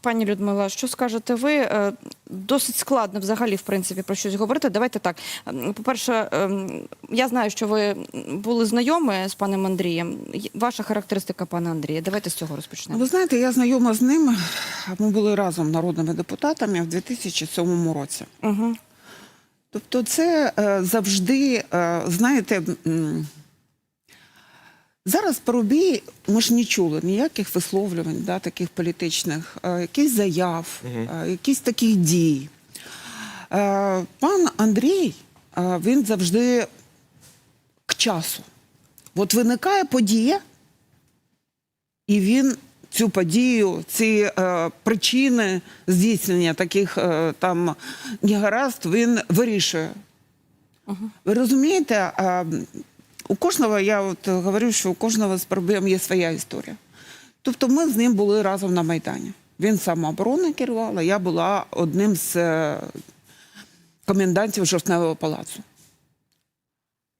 Пані Людмила, що скажете ви? Е, Досить складно взагалі, в принципі, про щось говорити. Давайте так. По-перше, ем, я знаю, що ви були знайомі з паном Андрієм. Ваша характеристика пана Андрія. Давайте з цього розпочнемо. Ви знаєте, я знайома з ним. Ми були разом народними депутатами в 2007 році. Угу. Тобто, це е, завжди, е, знаєте, зараз Парубій, ми ж не чули ніяких висловлювань, да, таких політичних, е, якихось заяв, е, якісь таких дій. Е, Пан Андрій, е, він завжди к часу. От виникає подія, і він цю подію, ці е, причини здійснення таких е, там негаразд він вирішує. Ви розумієте, е, у кожного, я от говорю, що у кожного з проблем є своя історія. Тобто ми з ним були разом на Майдані. Він самообороною керував, а я була одним з е, комендантів Жовтневого палацу.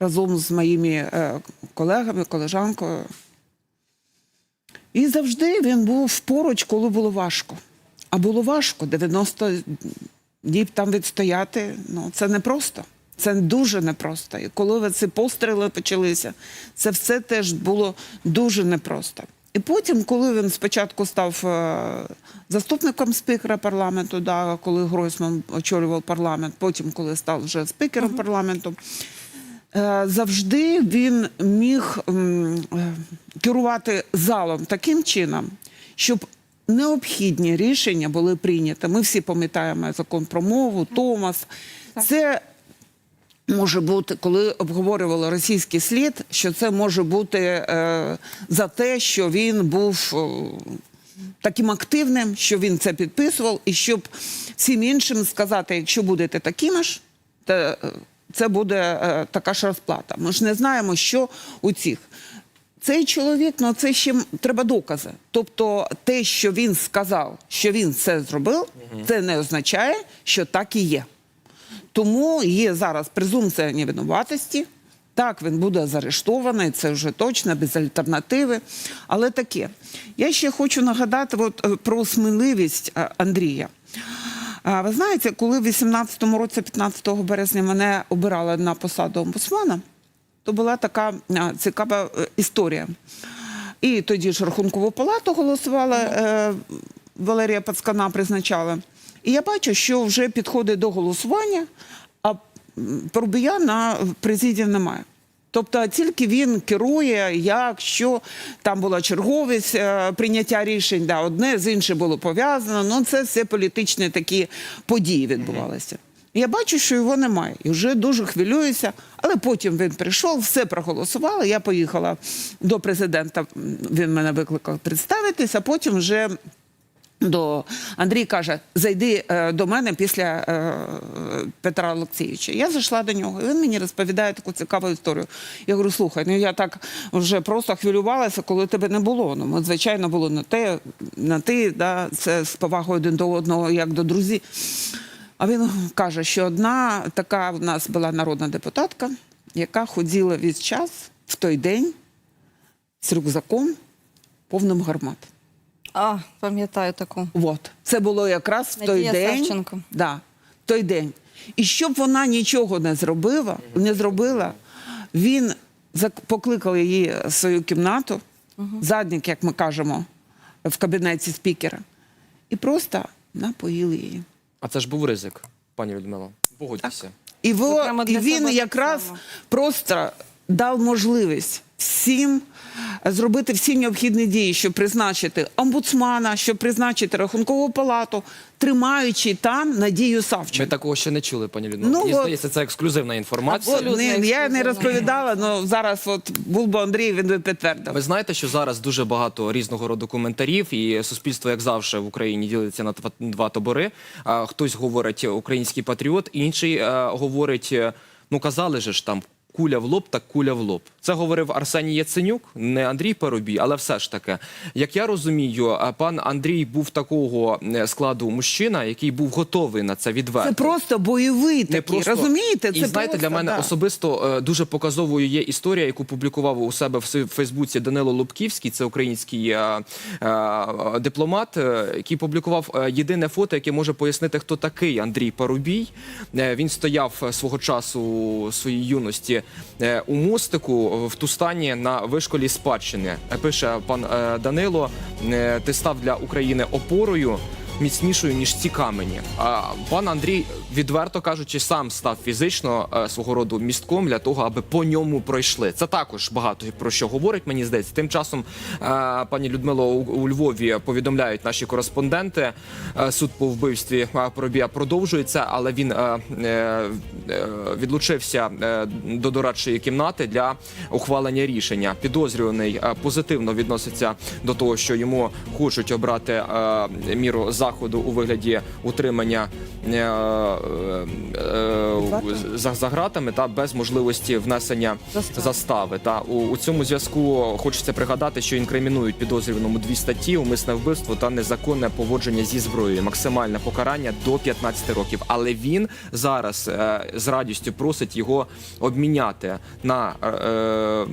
Разом з моїми е, колегами, колежанкою. І завжди він був поруч, коли було важко. А було важко 90 діб там відстояти. Ну, це непросто. Це дуже непросто. І коли ці постріли почалися, це все теж було дуже непросто. І потім, коли він спочатку став е, заступником спікера парламенту, да, коли Гройсман очолював парламент, потім, коли став вже спікером парламенту, Е, завжди він міг е, керувати залом таким чином, щоб необхідні рішення були прийняті. Ми всі пам'ятаємо закон про мову, Томас. Це може бути, коли обговорювали російський слід, що це може бути е, за те, що він був. е, Таким активним, що він це підписував, і щоб всім іншим сказати, якщо будете такими ж, то е, це буде е, така ж розплата. Ми ж не знаємо, що у цих. Цей чоловік, ну це ще треба докази. Тобто, те, що він сказав, що він це зробив, це не означає, що так і є. Тому є зараз презумпція невинуватості. Так, він буде заарештований, це вже точно, без альтернативи. Але таке. Я ще хочу нагадати от, е, про сміливість е, Андрія. А, Ви знаєте, коли в 18-му році, 15 березня, мене обирали на посаду омбудсмана, то була така а, цікава е, історія. І тоді ж рахункову палату голосувала, е, Валерія Пацкана призначала. І я бачу, що вже підходить до голосування, а м, Парубія на президії немає. Тобто тільки він керує, як, що там була черговість е, прийняття рішень, да, одне з іншим було пов'язано. Ну, це все політичні такі події відбувалися. Я бачу, що його немає. І вже дуже хвилююся. Але потім він прийшов, все проголосували. Я поїхала до президента. Він мене викликав представитись, а потім вже. До Андрій каже: зайди е, до мене після е, Петра Олексійовича. Я зайшла до нього, і він мені розповідає таку цікаву історію. Я говорю: слухай, ну я так вже просто хвилювалася, коли тебе не було. Ну, ми, звичайно, було на те, на ти, да, це з повагою один до одного, як до друзів. А він каже, що одна така в нас була народна депутатка, яка ходила від час в той день з рюкзаком повним гармат. А, пам'ятаю таку. От. Це було якраз в той Надія день. Савченко. Да, той день. І щоб вона нічого не зробила, не зробила, він покликав її в свою кімнату, задник, як ми кажемо, в кабінеті спікера, і просто напоїли її. А це ж був ризик, пані Людмила. Погодьтеся. І, Зокрема, і він себе так якраз само. просто дав можливість всім зробити всі необхідні дії, щоб призначити омбудсмана, щоб призначити рахункову палату, тримаючи там Надію Ми такого ще не чули, пані Людмила. Ну, Мені от. здається, це ексклюзивна інформація. От, Абсолютно не, я не розповідала, але зараз от був би Андрій, він би підтвердив. Ви знаєте, що зараз дуже багато різного роду коментарів, і суспільство, як завжди, в Україні ділиться на два, табори. Хтось говорить український патріот, інший е, говорить, ну казали же ж там. Куля в лоб, так куля в лоб. Це говорив Арсеній Яценюк, не Андрій Парубій, але все ж таки, як я розумію, пан Андрій був такого складу мужчина, який був готовий на це відверто. Це просто бойовий Не такий, просто- розумієте? І знаєте, просто, для мене да. особисто е, дуже показовою є історія, яку публікував у себе в Фейсбуці Данило Лубківський, це український е, е, дипломат, який публікував єдине фото, яке може пояснити, хто такий Андрій Парубій. Він стояв свого часу у своїй юності у мостику в Тустані на вишколі спадщини. Е, Пише пан е, Данило: е, ти став для України опорою міцнішою ніж ці камені. А пан Андрій, відверто кажучи, сам став фізично е, свого роду містком для того, аби по ньому пройшли. Це також багато про що говорить. Мені здається. Тим часом, е, пані Людмило, у, Львові повідомляють наші кореспонденти. е, Суд по вбивстві Поробія продовжується, але він відлучився до дорадчої кімнати для ухвалення рішення. Підозрюваний позитивно відноситься до того, що йому хочуть обрати міру заходу у вигляді утримання е, е, е, за, за гратами та без можливості внесення Застави. застави. Та у, у цьому зв'язку хочеться пригадати, що інкримінують підозрюваному дві статті: умисне вбивство та незаконне поводження зі зброєю. Максимальне покарання до 15 років. Але він зараз е, з радістю просить його обміняти на е, е,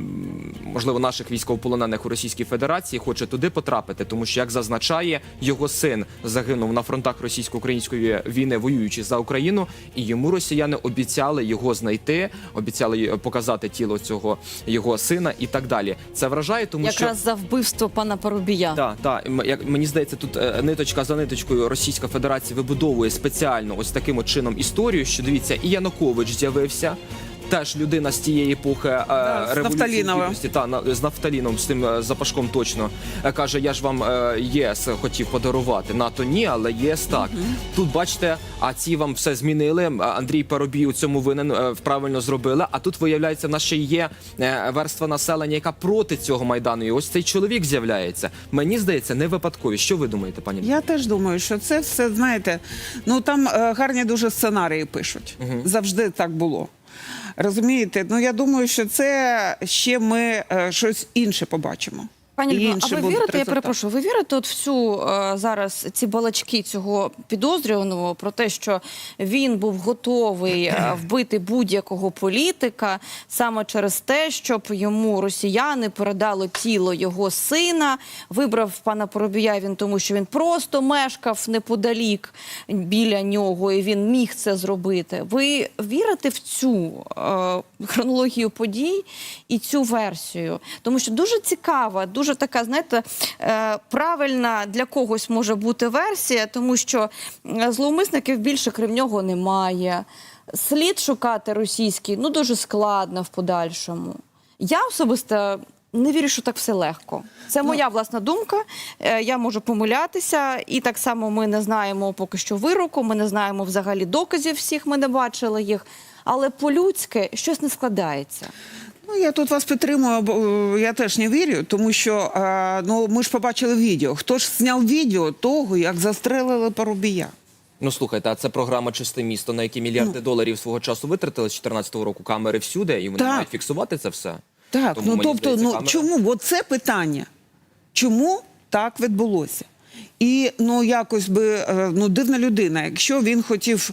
можливо наших військовополонених у Російській Федерації. Хоче туди потрапити, тому що як зазначає його син загинув на фронтах російсько-української війни, воюючи за Україну, і йому росіяни обіцяли його знайти, обіцяли показати тіло цього його сина і так далі. Це вражає, тому що Якраз за вбивство пана Парубія. так, так. Як мені здається, тут е, ниточка за ниточкою Російська Федерація вибудовує спеціально ось таким от чином історію. Що дивіться, і Янукович з'явився. Теж людина з тієї епохи е, з революції гідності, та на- з нафталіном, з тим е, запашком точно Е, каже: я ж вам е, ЄС хотів подарувати. НАТО ні, але ЄС так. Тут бачите, а ці вам все змінили. Андрій Парубій у цьому винен е, правильно зробили. А тут виявляється, в нас ще є е, верства населення, яка проти цього майдану. І ось цей чоловік з'являється. Мені здається, не випадкові. Що ви думаєте, пані? Я теж думаю, що це все, знаєте, ну там е, гарні дуже сценарії пишуть. Завжди так було. Розумієте? Ну я думаю, що це ще ми щось інше побачимо. Пані Людмила, а ви вірите, я перепрошую, ви вірите от в цю е, зараз ці балачки цього підозрюваного про те, що він був готовий е, вбити будь-якого політика саме через те, щоб йому росіяни передали тіло його сина. Вибрав пана Поробія він тому, що він просто мешкав неподалік біля нього, і він міг це зробити. Ви вірите в цю е, хронологію подій і цю версію? Тому що дуже цікава, дуже така, знаєте, е, правильна для когось може бути версія, тому що е, зловмисників більше крім нього немає. Слід шукати російський ну дуже складно в подальшому. Я особисто. Не вірю, що так все легко. Це моя власна думка. Е, Я можу помилятися, і так само ми не знаємо поки що вироку. Ми не знаємо взагалі доказів всіх. Ми не бачили їх. Але по-людськи щось не складається. Ну, я тут вас підтримую, бо е, я теж не вірю, тому що е, ну, ми ж побачили відео. Хто ж зняв відео того, як застрелили Парубія? Ну слухайте, а це програма Чисте місто, на які мільярди доларів свого часу витратили з 2014 року камери всюди, і вони Так. мають фіксувати це все. Так, Тому, ну тобто, здається, ну камера- чому? От це питання. Чому так відбулося? І ну якось би е, ну дивна людина. Якщо він хотів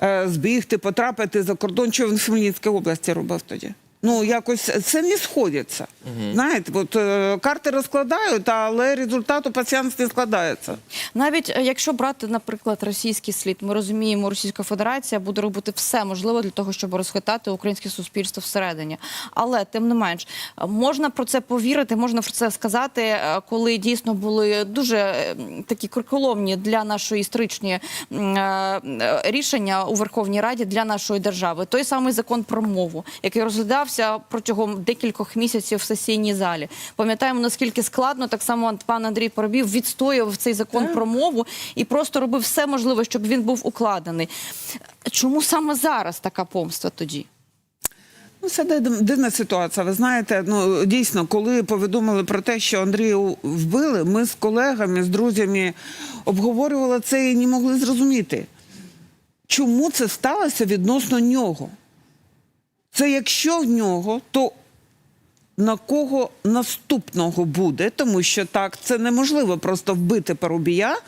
е, збігти, потрапити за кордон, що він в Хмельницькій області робив тоді? Ну якось це не сходиться. Знаєте, от е, карти розкладають, але результат у пацієнт не складається. Навіть е, якщо брати, наприклад, російський слід, ми розуміємо, Російська Федерація буде робити все можливе для того, щоб розхитати українське суспільство всередині. Але тим не менш, е, можна про це повірити, можна про це сказати, е, коли дійсно були дуже е, такі криколомні для нашої історичні е, е, рішення у Верховній Раді для нашої держави. Той самий закон про мову, який розглядався протягом декількох місяців в сесійній залі. Пам'ятаємо наскільки складно так само пан Андрій Поробів відстоював цей закон про мову і просто робив все можливе, щоб він був укладений. Чому саме зараз така помста тоді? Ну, це дивна ситуація. Ви знаєте, ну дійсно, коли повідомили про те, що Андрія вбили, ми з колегами, з друзями обговорювали це і не могли зрозуміти, чому це сталося відносно нього. Це якщо в нього, то на кого наступного буде, тому що так, це неможливо просто вбити парубія.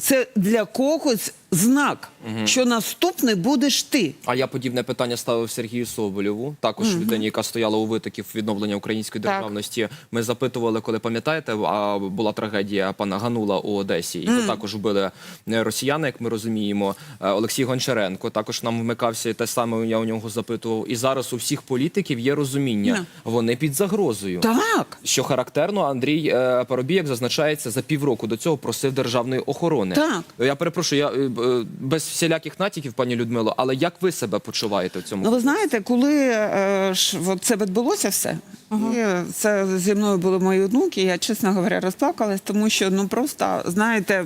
Це для когось знак, що наступний будеш ти. А я подібне питання ставив Сергію Соболєву, також людині, яка стояла у витоків відновлення української Так. державності. Ми запитували, коли пам'ятаєте, а була трагедія пана Ганула у Одесі. Його також вбили е, росіяни, як ми розуміємо. Е, Олексій Гончаренко також нам вмикався, і те саме я у нього запитував. І зараз у всіх політиків є розуміння, вони під загрозою. Так. Що характерно, Андрій е, Парубій, як зазначається, за півроку до цього просив державної охорони. Так. Я перепрошую, я без всіляких натяків, пані Людмило, але як ви себе почуваєте в цьому? Ну, ви знаєте, коли е, ж, от це відбулося все, і це зі мною були мої онуки, я, чесно говоря, розплакалась, тому що ну просто, знаєте.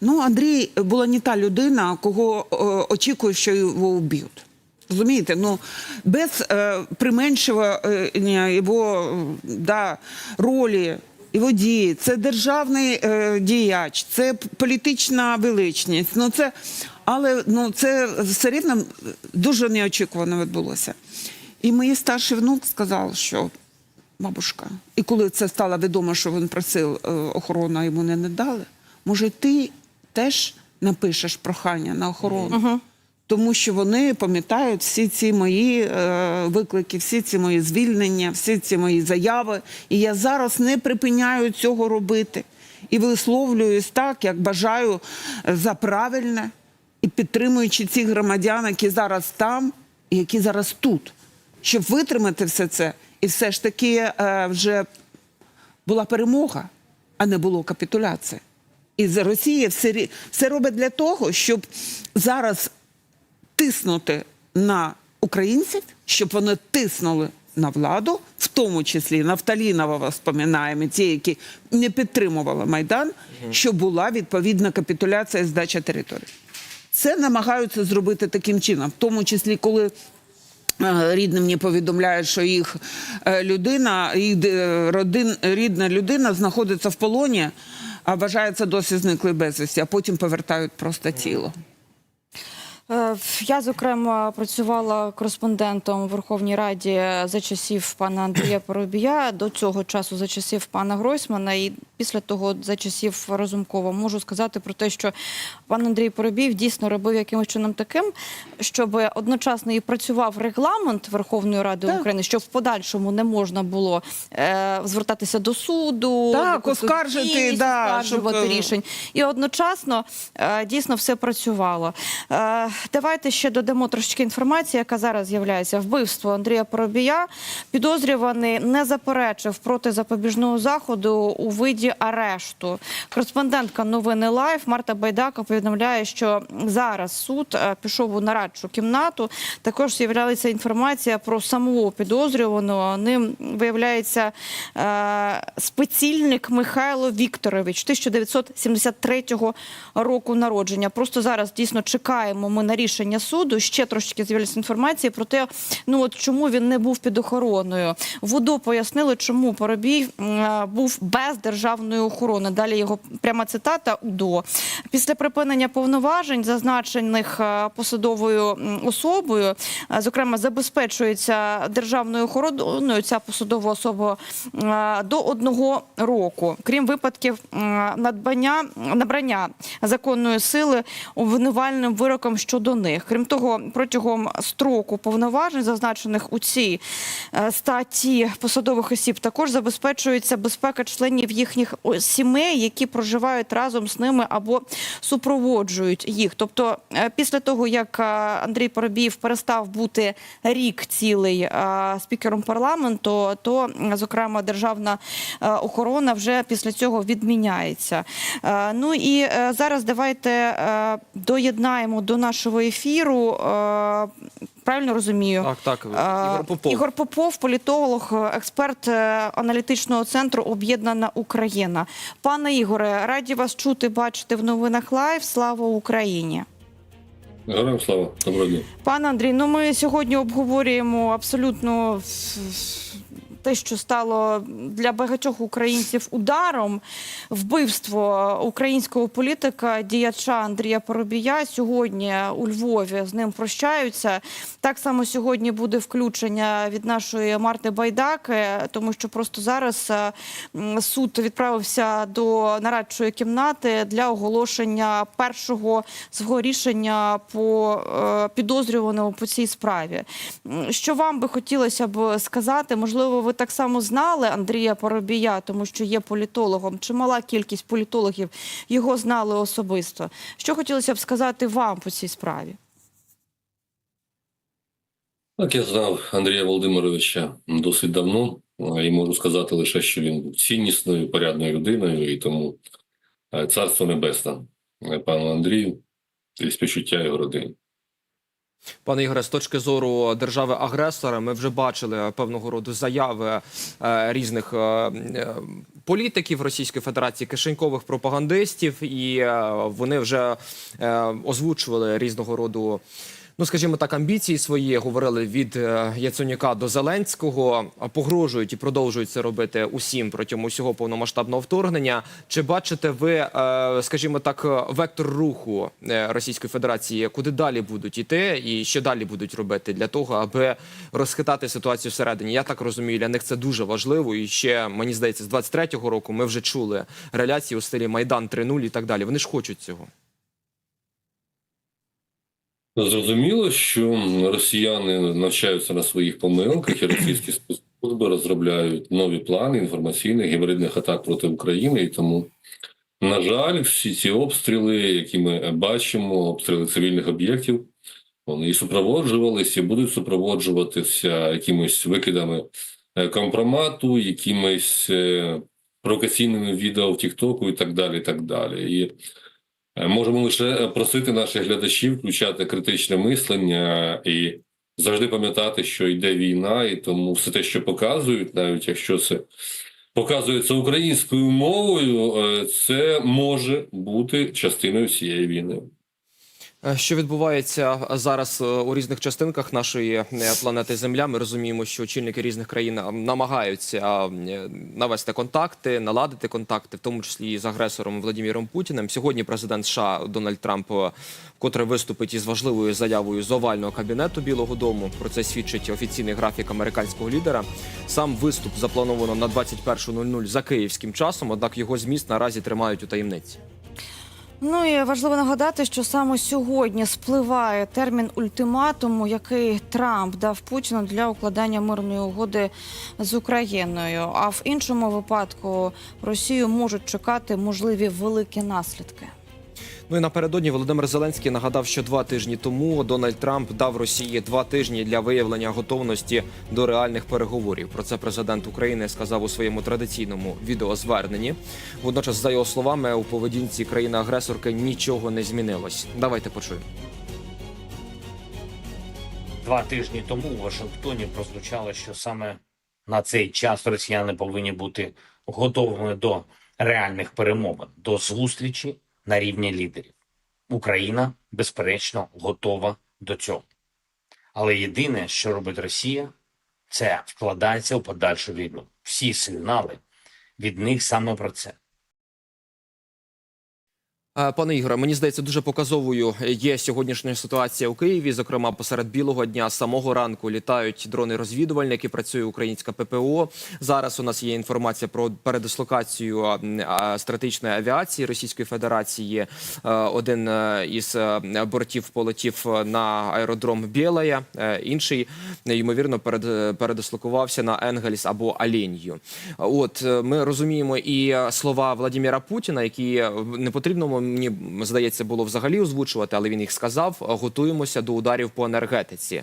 Ну, Андрій була не та людина, кого е, очікує, що його вб'ють. Розумієте, ну без е, применшування його е, да, ролі, його дії. Це державний е, діяч, це політична величність. Ну це, але ну це все рівно дуже неочікувано відбулося. І мій старший внук сказав, що бабушка, і коли це стало відомо, що він просив е, охорону, йому не надали, може, ти теж напишеш прохання на охорону? Тому що вони пам'ятають всі ці мої е, виклики, всі ці мої звільнення, всі ці мої заяви. І я зараз не припиняю цього робити. І висловлююсь так, як бажаю е, за правильне, і підтримуючи цих громадян, які зараз там і які зараз тут, щоб витримати все це, і все ж таки е, вже була перемога, а не було капітуляції. І Росія все, все робить для того, щоб зараз тиснути на українців, щоб вони тиснули на владу, в тому числі Нафталінова вспоминаємо, ті, які не підтримували Майдан, щоб була відповідна капітуляція і здача території. Це намагаються зробити таким чином, в тому числі, коли е, рідним мені повідомляють, що їх е, людина, їх е, родин, рідна людина знаходиться в полоні, а вважається досі зниклий безвісті, а потім повертають просто тіло. Е, Я, зокрема, працювала кореспондентом у Верховній Раді за часів пана Андрія Поробія, до цього часу за часів пана Гройсмана, і після того за часів Разумкова. Можу сказати про те, що пан Андрій Поробій дійсно робив якимось чином таким, щоб одночасно і працював регламент Верховної Ради Так. України, щоб в подальшому не можна було е, звертатися до суду, Так, до оскаржити, да, оскаржувати щоб, е, рішень. І одночасно е, дійсно все працювало. Е, давайте ще додамо трошечки інформації, яка зараз з'являється. Вбивство Андрія Поробія. Підозрюваний не заперечив проти запобіжного заходу у виді арешту. Кореспондентка новини Лайф Марта Байдака повідомляє, що зараз суд е, пішов у нарадчу кімнату. Також з'являлася інформація про самого підозрюваного. Ним виявляється е, спецільник Михайло Вікторович 1973 року народження. Просто зараз дійсно чекаємо ми на рішення суду. Ще трошки з'явилася інформація про те, ну от чому він не був під охороною. В УДО пояснили, чому Поробій був без державної охорони. Далі його пряма цитата УДО. Після припинення повноважень, зазначених е, посадовою особою, е, зокрема, забезпечується державною охороною ця посадова особа е, до одного року, крім випадків надбання набрання законної сили обвинувальним вироком щодо них. Крім того, протягом строку повноважень, зазначених у цій е, статті посадових осіб, також забезпечується безпека членів їхніх сімей, які проживають разом з ними або супроводжують їх. Тобто, е, після того як е, Андрій Поробіїв перестав бути рік цілий спікером парламенту, то зокрема державна охорона вже після цього відміняється. Ну і зараз давайте доєднаємо до нашого ефіру. е, Правильно розумію? Так, так, Е, Ігор Попов. Ігор Попов, політолог, е, експерт аналітичного центру Об'єднана Україна. Пане Ігоре, раді вас чути, бачити в новинах лайв. Слава Україні! Героям слава, доброго дня. Пане Андрій, ну ми сьогодні обговорюємо абсолютно те, що стало для багатьох українців ударом, вбивство українського політика, діяча Андрія Поробія. Сьогодні у Львові з ним прощаються. Так само сьогодні буде включення від нашої Марти Байдаки, тому що просто зараз е, суд відправився до нарадчої кімнати для оголошення першого свого рішення по е, підозрюваному по цій справі. Що вам би хотілося б сказати? Можливо, ви так само знали Андрія Поробія, тому що є політологом. Чимала кількість політологів його знали особисто. Що хотілося б сказати вам по цій справі? Так, я знав Андрія Володимировича досить давно, і можу сказати лише, що він був ціннісною, порядною людиною, і тому е, царство небесне е, пану Андрію і співчуття його родині. Пане Ігоре, з точки зору держави-агресора, ми вже бачили певного роду заяви е, різних е, політиків Російської Федерації, кишенькових пропагандистів, і е, вони вже озвучували різного роду. Ну, скажімо так, амбіції свої говорили від е, Яценюка до Зеленського, погрожують і продовжують це робити усім протягом усього повномасштабного вторгнення. Чи бачите ви, е, скажімо так, вектор руху е, Російської Федерації, куди далі будуть іти, і що далі будуть робити для того, аби розхитати ситуацію всередині? Я так розумію, для них це дуже важливо. І ще мені здається, з 23-го року ми вже чули реляції у стилі Майдан 3.0 і так далі. Вони ж хочуть цього. Зрозуміло, що росіяни навчаються на своїх помилках, і російські спецслужби розробляють нові плани інформаційних гібридних атак проти України. І тому, на жаль, всі ці обстріли, які ми бачимо, обстріли цивільних об'єктів, вони і супроводжувалися, і будуть супроводжуватися якимись викидами е, компромату, якимись е, провокаційними відео в Тіктоку і так далі. І так далі. І Можемо лише просити наших глядачів включати критичне мислення і завжди пам'ятати, що йде війна, і тому все те, що показують, навіть якщо це показується українською мовою, е, це може бути частиною цієї війни. Е, Що відбувається зараз е, у різних частинках нашої е, планети Земля? Ми розуміємо, що очільники різних країн е, намагаються е, навести контакти, наладити контакти, в тому числі і з агресором Владимиром Путіним. Сьогодні президент США Дональд Трамп е, вкотре виступить із важливою заявою з овального кабінету Білого Дому. Про це свідчить офіційний графік американського лідера. Сам виступ заплановано на 21.00 за київським часом. Однак його зміст наразі тримають у таємниці. Ну і важливо нагадати, що саме сьогодні спливає термін ультиматуму, який Трамп дав Путіну для укладання мирної угоди з Україною. А в іншому випадку Росію можуть чекати можливі великі наслідки. Ну і напередодні Володимир Зеленський нагадав, що два тижні тому Дональд Трамп дав Росії два тижні для виявлення готовності до реальних переговорів. Про це президент України сказав у своєму традиційному відеозверненні. Водночас, за його словами, у поведінці країни-агресорки нічого не змінилось. Давайте почуємо. Два тижні тому у Вашингтоні прозвучало, що саме на цей час росіяни повинні бути готовими до реальних перемовин, до зустрічі на рівні лідерів. Україна, безперечно, готова до цього. Але єдине, що робить Росія, це вкладається у подальшу війну. Всі сигнали від них саме про це. Е, Пане Ігоре, мені здається, дуже показовою є сьогоднішня ситуація у Києві. Зокрема, посеред білого дня самого ранку літають дрони-розвідувальники. Працює українська ППО. Зараз у нас є інформація про передислокацію стратегічної авіації Російської Федерації. Е, Один е, із бортів полетів на аеродром Білая, інший ймовірно перед, передислокувався на Енгельс або Аленью. От ми розуміємо і слова Владимира Путіна, які не потрібно мені здається було взагалі озвучувати, але він їх сказав. Готуємося до ударів по енергетиці.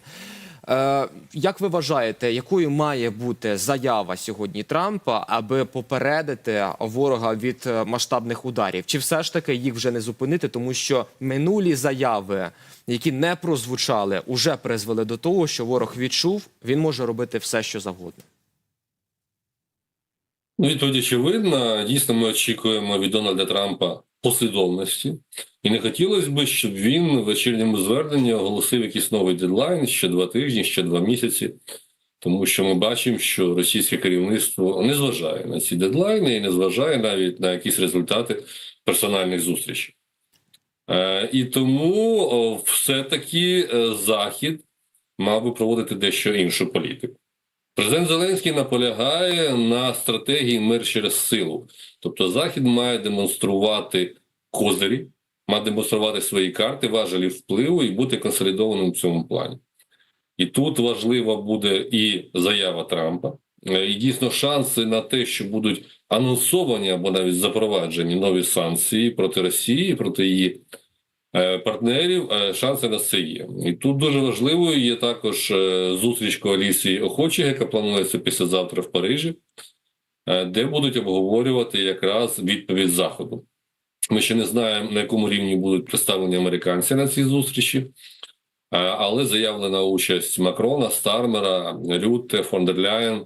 Е, як ви вважаєте, якою має бути заява сьогодні Трампа, аби попередити ворога від е, масштабних ударів? Чи все ж таки їх вже не зупинити, тому що минулі заяви, які не прозвучали, уже призвели до того, що ворог відчув, він може робити все, що завгодно. Ну, відповідь очевидна. Дійсно, ми очікуємо від Дональда Трампа послідовності, і не хотілося б, щоб він в вечірньому зверненні оголосив якийсь новий дедлайн ще два тижні, ще два місяці. тому що ми бачимо, що російське керівництво не зважає на ці дедлайни і не зважає навіть на якісь результати персональних зустрічей. Е, І тому все-таки е, Захід мав би проводити дещо іншу політику. Президент Зеленський наполягає на стратегії мир через силу. Тобто Захід має демонструвати козирі, має демонструвати свої карти, важелі впливу і бути консолідованим в цьому плані. І тут важлива буде і заява Трампа, е, і дійсно шанси на те, що будуть анонсовані або навіть запроваджені нові санкції проти Росії, проти її партнерів. е, Шанси на це є. І тут дуже важливою є також е, зустріч коаліції охочих, яка планується післязавтра в Парижі, е, де будуть обговорювати якраз відповідь Заходу. Ми ще не знаємо, на якому рівні будуть представлені американці на цій зустрічі. Е, Але заявлена участь Макрона, Стармера, Рютте, фон дер Ляєн.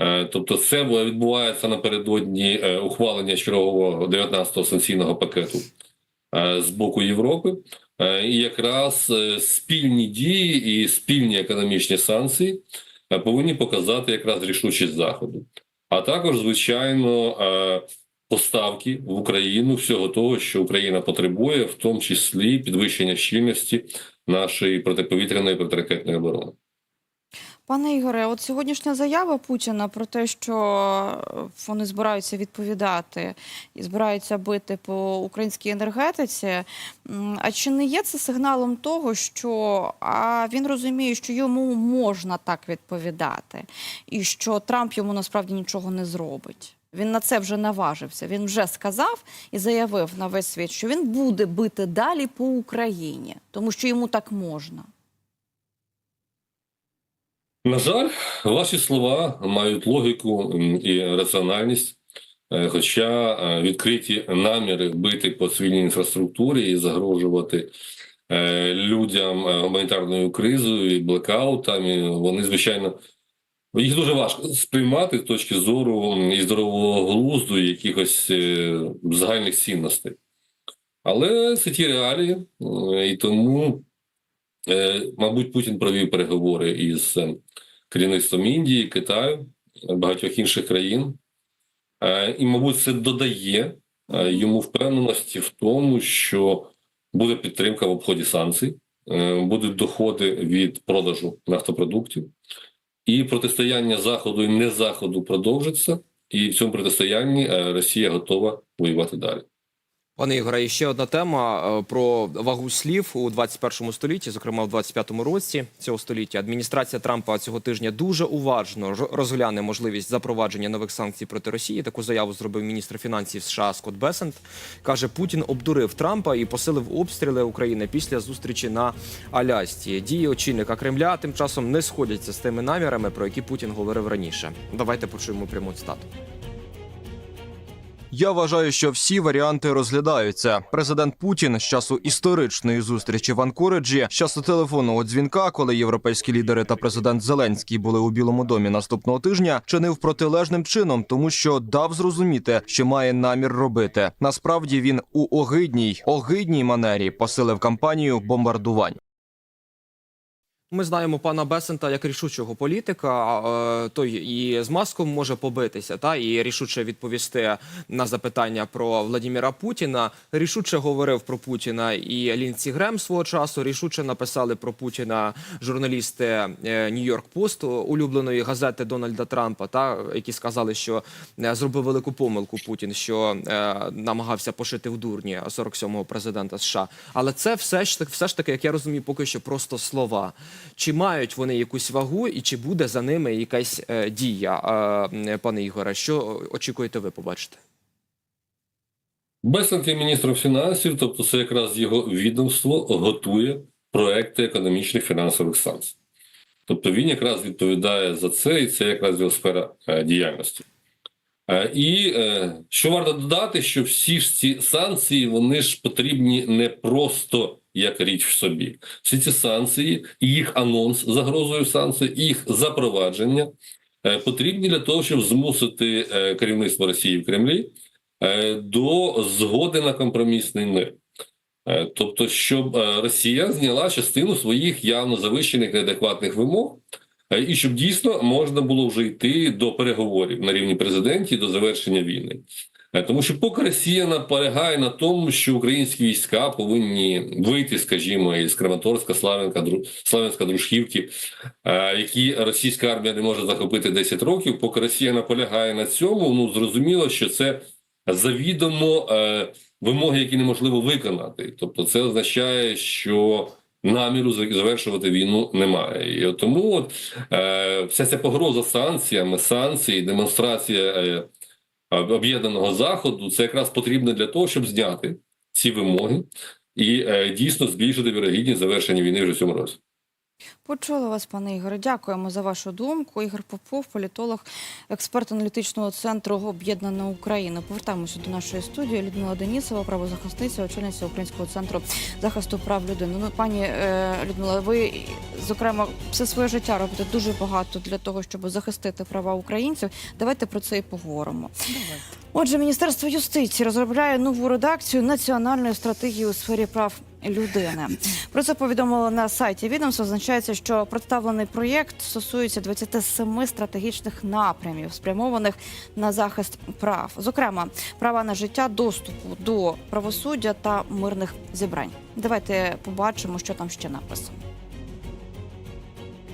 Е, Тобто, це відбувається напередодні е, ухвалення чергового 19-го санкційного пакету е, з боку Європи. Е, І якраз е, спільні дії і спільні економічні санкції е, повинні показати якраз рішучість заходу. А також, звичайно, е, поставки в Україну всього того, що Україна потребує, в тому числі підвищення щільності нашої протиповітряної протиракетної оборони. Пане Ігоре, от сьогоднішня заява Путіна про те, що е, вони збираються відповідати і збираються бити по українській енергетиці. А чи не є це сигналом того, що а він розуміє, що йому можна так відповідати, і що Трамп йому насправді нічого не зробить? Він на це вже наважився. Він вже сказав і заявив на весь світ, що він буде бити далі по Україні, тому що йому так можна. На жаль, ваші слова мають логіку і раціональність, е, хоча е, відкриті наміри бити по цивільній інфраструктурі і загрожувати е, людям гуманітарною кризою і блекаутами, вони звичайно. Їх дуже важко сприймати з точки зору і здорового глузду, і якихось загальних цінностей. Але це ті реалії, і тому, мабуть, Путін провів переговори із е, керівництвом Індії, Китаю, багатьох інших країн. Е, І, мабуть, це додає е, йому впевненості в тому, що буде підтримка в обході санкцій, е, будуть доходи від продажу нафтопродуктів, і протистояння Заходу і не Заходу продовжиться. І в цьому протистоянні е, Росія готова воювати далі. Пане Ігоре, і ще одна тема е, про вагу слів у 21 столітті, зокрема в 25-му році цього століття. Адміністрація Трампа цього тижня дуже уважно розгляне можливість запровадження нових санкцій проти Росії. Таку заяву зробив міністр фінансів США Скотт Бесент. каже, Путін обдурив Трампа і посилив обстріли України після зустрічі на Алясці. Дії очільника Кремля тим часом не сходяться з тими намірами, про які Путін говорив раніше. Давайте почуємо пряму цитату. Я вважаю, що всі варіанти розглядаються. Президент Путін з часу історичної зустрічі в Анкориджі, з часу телефонного дзвінка, коли європейські лідери та президент Зеленський були у Білому домі наступного тижня, чинив протилежним чином, тому що дав зрозуміти, що має намір робити. Насправді він у огидній, огидній манері посилив кампанію бомбардувань. Ми знаємо пана Бесента як рішучого політика. е, Той і з маском може побитися, та і рішуче відповісти на запитання про Владіміра Путіна. Рішуче говорив про Путіна і Лінці Грем свого часу. Рішуче написали про Путіна журналісти Нью-Йорк Пост улюбленої газети Дональда Трампа, та які сказали, що е, зробив велику помилку Путін, що е, намагався пошити в дурні 47-го президента США. Але це все ж все ж таки, як я розумію, поки що просто слова. Чи мають вони якусь вагу, і чи буде за ними якась е, дія, пане Ігоре? Що очікуєте ви побачити? Бесент є міністром фінансів, тобто це якраз його відомство готує проекти економічних фінансових санкцій. Тобто він якраз відповідає за це, і це якраз його сфера е, діяльності. Е, І що варто додати, що всі ж ці санкції вони ж потрібні не просто як річ в собі. Всі ці санкції їх анонс загрозою санкцій, їх запровадження е, потрібні для того, щоб змусити е, керівництво Росії в Кремлі е, до згоди на компромісний мир. Тобто, щоб Росія зняла частину своїх явно завищених неадекватних вимог, і щоб дійсно можна було вже йти до переговорів на рівні президентів до завершення війни. Е, Тому що поки Росія наполягає на тому, що українські війська повинні вийти, скажімо, із Краматорська, Славянка. Славянська, Дружківки, е, які російська армія не може захопити 10 років. Поки Росія наполягає на цьому, ну зрозуміло, що це завідомо е, вимоги, які неможливо виконати. Тобто, це означає, що наміру завершувати війну немає. І тому от, вся ця погроза санкціями, санкції, демонстрація. Е, об'єднаного заходу, це якраз потрібно для того, щоб зняти ці вимоги і е, дійсно збільшити вірогідність завершення війни вже в цьому році. Почули вас, пане Ігоре. Дякуємо за вашу думку. Ігор Попов, політолог, експерт аналітичного центру Об'єднана Україна. Повертаємося до нашої студії. Людмила Денісова, правозахисниця, очільниця Українського центру захисту прав людини. Ну, пані е, Людмила, ви зокрема все своє життя робите дуже багато для того, щоб захистити права українців. Давайте про це і поговоримо. Отже, Міністерство юстиції розробляє нову редакцію національної стратегії у сфері прав людини. Про це повідомили на сайті відомства. Означається, що представлений проєкт стосується 27 стратегічних напрямів, спрямованих на захист прав, зокрема права на життя, доступу до правосуддя та мирних зібрань. Давайте побачимо, що там ще написано.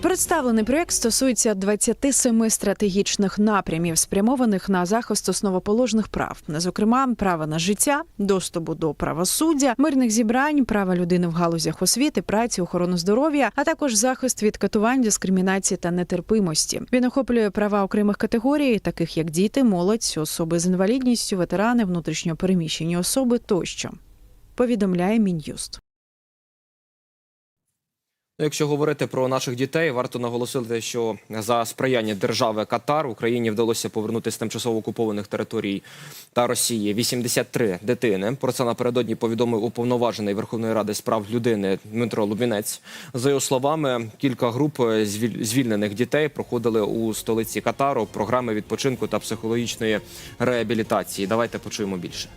Представлений проект стосується 27 стратегічних напрямів, спрямованих на захист основоположних прав, зокрема права на життя, доступу до правосуддя, мирних зібрань, права людини в галузях освіти, праці, охорони здоров'я, а також захист від катувань, дискримінації та нетерпимості. Він охоплює права окремих категорій, таких як діти, молодь, особи з інвалідністю, ветерани, внутрішньо переміщені особи тощо. Повідомляє Мін'юст. Ну, Якщо говорити про наших дітей, варто наголосити, що за сприяння держави Катар Україні вдалося повернути з тимчасово окупованих територій та Росії 83 дитини. Про це напередодні повідомив уповноважений Верховної Ради з прав людини Дмитро Лубінець. За його словами, кілька груп звіль- звільнених дітей проходили у столиці Катару програми відпочинку та психологічної реабілітації. Давайте почуємо більше.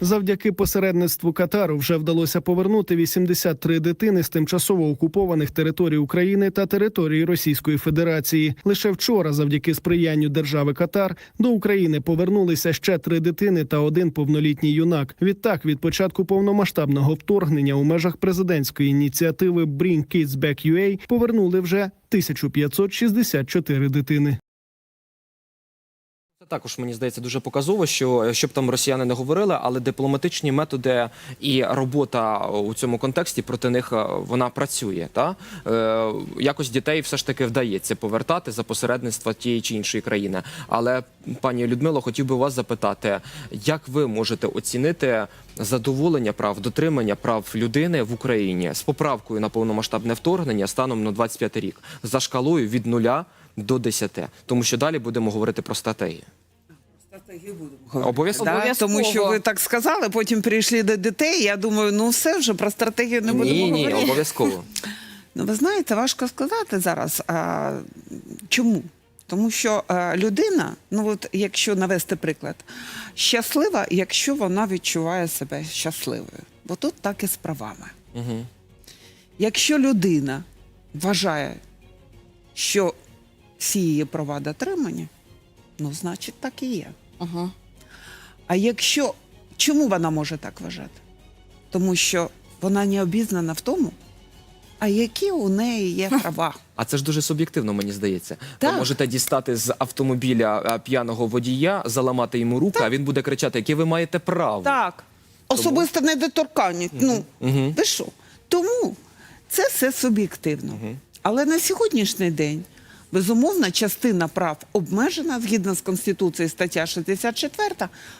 Завдяки посередництву Катару вже вдалося повернути 83 дитини з тимчасово окупованих територій України та території Російської Федерації. Лише вчора, завдяки сприянню держави Катар, до України повернулися ще три дитини та один повнолітній юнак. Відтак, від початку повномасштабного вторгнення у межах президентської ініціативи Bring Kids Back UA повернули вже 1564 дитини. Також мені здається дуже показово, що е, щоб там росіяни не говорили, але дипломатичні методи і робота у цьому контексті проти них е, вона працює. Та е, якось дітей все ж таки вдається повертати за посередництва тієї чи іншої країни. Але пані Людмило, хотів би вас запитати, як ви можете оцінити задоволення прав, дотримання прав людини в Україні з поправкою на повномасштабне вторгнення станом на 25 рік за шкалою від нуля до 10? Тому що далі будемо говорити про стратегію. Обов'язково. Да, Обов'язково. тому що ви так сказали, потім прийшли до дітей. Я думаю, ну все вже про стратегію не будемо Ні, ні, говорити. обов'язково. Ну, ви знаєте, важко сказати зараз. А, чому? Тому що а, людина, ну от якщо навести приклад, щаслива, якщо вона відчуває себе щасливою. Бо тут так і з правами. Угу. Якщо людина вважає, що всі її права дотримані, ну, значить, так і є. Ага. А якщо чому вона може так вважати? Тому що вона не обізнана в тому, а які у неї є права. А це ж дуже суб'єктивно, мені здається. Ви можете дістати з автомобіля а, п'яного водія, заламати йому руку, а він буде кричати, яке ви маєте право. Так, особисто недоторканність. Ну, Мгм. ви що? Тому це все суб'єктивно. Але на сьогоднішній день, безумовно, частина прав обмежена згідно з Конституцією стаття 64,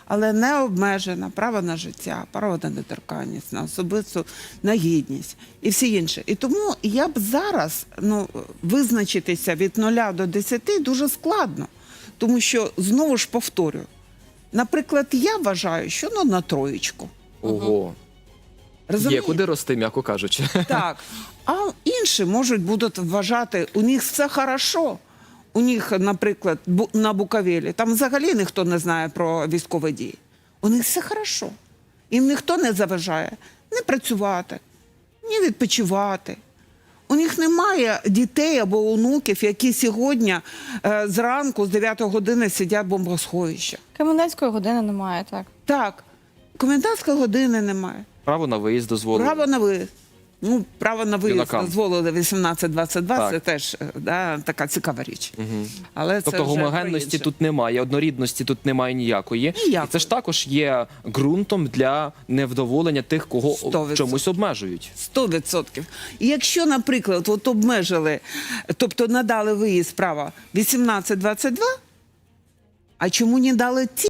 але не обмежена право на життя, право на недоторканність, на особисту на гідність і всі інше. І тому я б зараз ну, визначитися від 0 до 10 дуже складно. Тому що знову ж повторюю, Наприклад, я вважаю, що ну на троєчку. Ого. Є куди рости, м'яко кажучи. Так. А інші можуть будуть вважати, у них все хорошо. У них, наприклад, на Буковелі, там взагалі ніхто не знає про військові дії. У них все хорошо. Їм ніхто не заважає ні працювати, ні відпочивати. У них немає дітей або онуків, які сьогодні е, зранку з 9 години сидять в бомбосховищах. Комендантської години немає, так. Так, комендантської години немає. Право на виїзд дозволено. Право на виїзд. Ну, право на виїзд Юнакам. дозволили 18-22, Так. це теж е, да, така цікава річ. Але це Тобто вже про гомогенності інше. тут немає, однорідності тут немає ніякої. Ніякої. І це ж також є ґрунтом для невдоволення тих, кого Сто в чомусь обмежують. 100%. І якщо, наприклад, от обмежили, тобто надали виїзд права 18-22, а чому не дали ті?